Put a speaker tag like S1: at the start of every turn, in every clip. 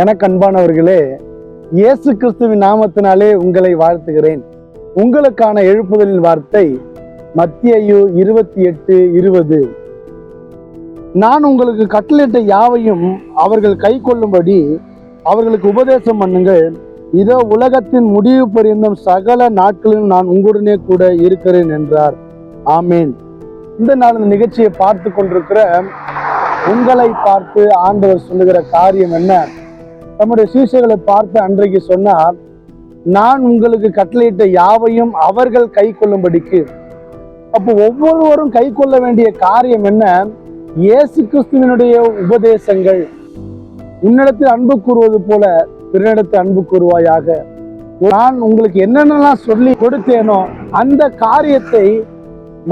S1: எனக்கு அன்பானவர்களே இயேசு கிறிஸ்துவின் நாமத்தினாலே உங்களை வாழ்த்துகிறேன் உங்களுக்கான எழுப்புதலின் வார்த்தை மத்தியு இருபத்தி எட்டு இருபது நான் உங்களுக்கு கட்டளிட்ட யாவையும் அவர்கள் கை கொள்ளும்படி அவர்களுக்கு உபதேசம் பண்ணுங்கள் இதோ உலகத்தின் முடிவு பரியந்தம் சகல நாட்களிலும் நான் உங்களுடனே கூட இருக்கிறேன் என்றார் ஆமேன் இந்த நாள் இந்த நிகழ்ச்சியை பார்த்து கொண்டிருக்கிற உங்களை பார்த்து ஆண்டவர் சொல்லுகிற காரியம் என்ன தம்முடைய சீசைகளை பார்த்து அன்றைக்கு சொன்னார் நான் உங்களுக்கு கட்டளையிட்ட யாவையும் அவர்கள் கை கொள்ளும்படிக்கு அப்போ ஒவ்வொருவரும் கை கொள்ள வேண்டிய காரியம் என்ன இயேசு கிறிஸ்துவனுடைய உபதேசங்கள் உன்னிடத்தில் அன்பு கூறுவது போல பிறனிடத்தில் அன்பு கூறுவாயாக நான் உங்களுக்கு என்னென்னலாம் சொல்லி கொடுத்தேனோ அந்த காரியத்தை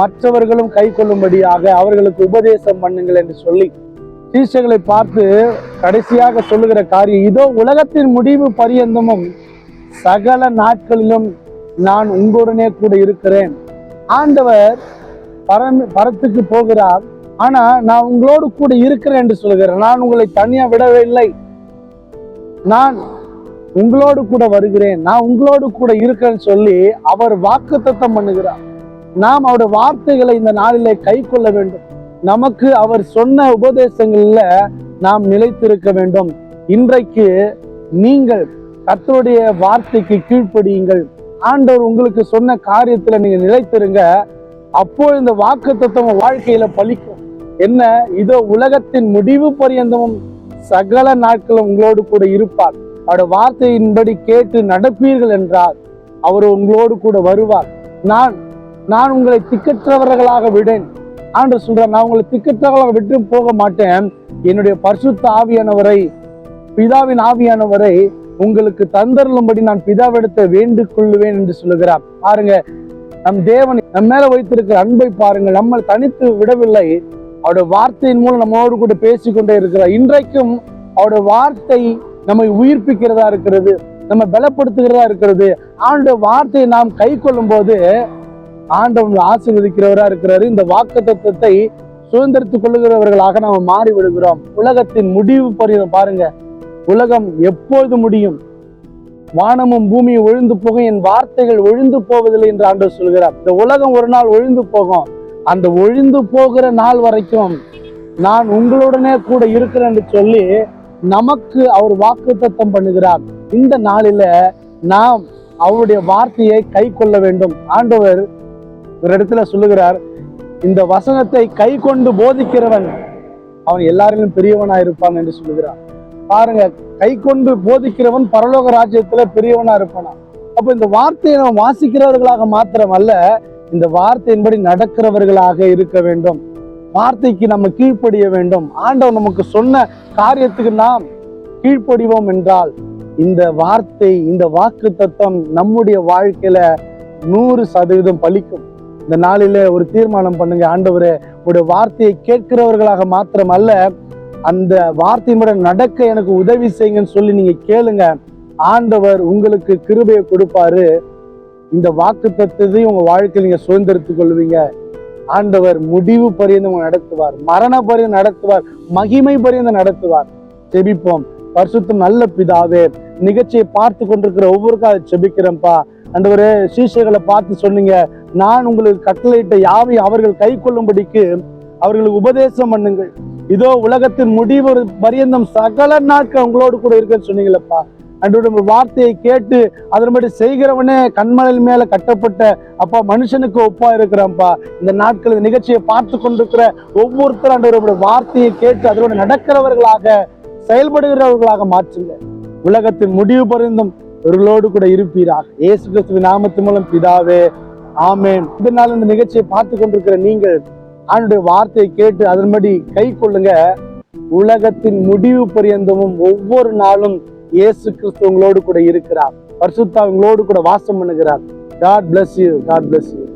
S1: மற்றவர்களும் கை கொள்ளும்படியாக அவர்களுக்கு உபதேசம் பண்ணுங்கள் என்று சொல்லி சீஷர்களை பார்த்து கடைசியாக சொல்லுகிற காரியம் இதோ உலகத்தின் முடிவு பரியந்தமும் சகல நாட்களிலும் நான் உங்களுடனே கூட இருக்கிறேன் ஆண்டவர் பரம் பரத்துக்கு போகிறார் ஆனா நான் உங்களோடு கூட இருக்கிறேன் என்று சொல்கிறேன் நான் உங்களை தனியா விடவில்லை நான் உங்களோடு கூட வருகிறேன் நான் உங்களோடு கூட இருக்கிறேன்னு சொல்லி அவர் வாக்கு தத்தம் பண்ணுகிறார் நாம் அவருடைய வார்த்தைகளை இந்த நாளிலே கை கொள்ள வேண்டும் நமக்கு அவர் சொன்ன உபதேசங்கள்ல நாம் நிலைத்திருக்க வேண்டும் இன்றைக்கு நீங்கள் கத்தருடைய வார்த்தைக்கு கீழ்ப்படியுங்கள் ஆண்டவர் உங்களுக்கு சொன்ன காரியத்துல நீங்க நிலைத்திருங்க அப்போ இந்த வாக்கு தத்துவம் வாழ்க்கையில பலிக்கும் என்ன இதோ உலகத்தின் முடிவு பரியந்தமும் சகல நாட்களும் உங்களோடு கூட இருப்பார் அவட வார்த்தையின்படி கேட்டு நடப்பீர்கள் என்றால் அவர் உங்களோடு கூட வருவார் நான் நான் உங்களை திக்கற்றவர்களாக விடேன் ஆண்டு சொல்றேன் நான் உங்களை திக்கத்தாக விட்டு போக மாட்டேன் என்னுடைய பரிசுத்த ஆவியானவரை பிதாவின் ஆவியானவரை உங்களுக்கு தந்தரலும்படி நான் பிதாவிடத்த வேண்டு கொள்ளுவேன் என்று சொல்லுகிறார் பாருங்க நம் தேவன் நம்ம மேல வைத்திருக்கிற அன்பை பாருங்கள் நம்ம தனித்து விடவில்லை அவருடைய வார்த்தையின் மூலம் நம்மோடு கூட பேசிக்கொண்டே இருக்கிறார் இன்றைக்கும் அவருடைய வார்த்தை நம்மை உயிர்ப்பிக்கிறதா இருக்கிறது நம்ம பலப்படுத்துகிறதா இருக்கிறது ஆண்டு வார்த்தையை நாம் கை கொள்ளும் போது ஆண்டவங்களை ஆசீர்வதிக்கிறவரா இருக்கிறாரு இந்த வாக்கு தத்துவத்தை சுதந்திரத்துக் கொள்ளுகிறவர்களாக நாம் மாறி விடுகிறோம் உலகத்தின் முடிவு பரித பாருங்க உலகம் எப்போது முடியும் வானமும் பூமியும் ஒழிந்து போகும் என் வார்த்தைகள் ஒழிந்து போவதில்லை என்று ஆண்டவர் சொல்கிறார் இந்த உலகம் ஒரு நாள் ஒழிந்து போகும் அந்த ஒழிந்து போகிற நாள் வரைக்கும் நான் உங்களுடனே கூட இருக்கிறேன் சொல்லி நமக்கு அவர் வாக்கு தத்தம் பண்ணுகிறார் இந்த நாளில நாம் அவருடைய வார்த்தையை கை கொள்ள வேண்டும் ஆண்டவர் ஒரு இடத்துல சொல்லுகிறார் இந்த வசனத்தை கை கொண்டு போதிக்கிறவன் அவன் எல்லாரிலும் பெரியவனா இருப்பான் என்று சொல்லுகிறான் பாருங்க கை கொண்டு போதிக்கிறவன் பரலோக ராஜ்யத்துல பெரியவனா இருப்பானா அப்ப இந்த வார்த்தையை நம்ம வாசிக்கிறவர்களாக மாத்திரம் அல்ல இந்த வார்த்தையின்படி நடக்கிறவர்களாக இருக்க வேண்டும் வார்த்தைக்கு நம்ம கீழ்ப்படிய வேண்டும் ஆண்டவர் நமக்கு சொன்ன காரியத்துக்கு நாம் கீழ்ப்படிவோம் என்றால் இந்த வார்த்தை இந்த வாக்கு தத்துவம் நம்முடைய வாழ்க்கையில நூறு சதவீதம் பலிக்கும் இந்த நாளில் ஒரு தீர்மானம் பண்ணுங்க ஆண்டவரே உடைய வார்த்தையை கேட்கிறவர்களாக மாத்திரம் அல்ல அந்த வார்த்தையின் நடக்க எனக்கு உதவி செய்யுங்கன்னு சொல்லி நீங்க கேளுங்க ஆண்டவர் உங்களுக்கு கிருபையை கொடுப்பாரு இந்த வாக்கு தத்துவத்தையும் உங்க வாழ்க்கையில் நீங்க சுதந்திரத்து கொள்வீங்க ஆண்டவர் முடிவு பரியந்தம் நடத்துவார் மரண பரியந்தம் நடத்துவார் மகிமை பரியந்தம் நடத்துவார் செபிப்போம் பரிசுத்தம் நல்ல பிதாவே நிகழ்ச்சியை பார்த்து கொண்டிருக்கிற அதை செபிக்கிறேன்ப்பா அண்டவரே சீஷர்களை பார்த்து சொன்னீங்க நான் உங்களுக்கு கட்டளையிட்ட யாவை அவர்கள் கை கொள்ளும்படிக்கு அவர்களுக்கு உபதேசம் பண்ணுங்கள் இதோ உலகத்தின் முடிவு பரியந்தம் சகல நாட்கள் உங்களோடு கூட இருக்குன்னு சொன்னீங்களப்பா அன்றைய வார்த்தையை கேட்டு அதன்படி செய்கிறவனே கண்மலையில் மேல கட்டப்பட்ட அப்பா மனுஷனுக்கு ஒப்பா இருக்கிறான்ப்பா இந்த நாட்கள் இந்த நிகழ்ச்சியை பார்த்து கொண்டிருக்கிற ஒவ்வொருத்தரும் அன்றைய வார்த்தையை கேட்டு அதனோட நடக்கிறவர்களாக செயல்படுகிறவர்களாக மாற்றுங்க உலகத்தின் முடிவு பரிந்தும் எங்களோடு கூட இருப்பீராக ஏசு கிறிஸ்துவின் நாமத்து மூலம் பிதாவே ஆமேன் இதனால் இந்த நிகழ்ச்சியை பார்த்து கொண்டிருக்கிற நீங்கள் ஆண்டுடைய வார்த்தையை கேட்டு அதன்படி கை கொள்ளுங்க உலகத்தின் முடிவு பரியந்தமும் ஒவ்வொரு நாளும் இயேசு கிறிஸ்துவங்களோடு கூட இருக்கிறார் பரிசுத்தா உங்களோடு கூட வாசம் பண்ணுகிறார் God bless you God bless you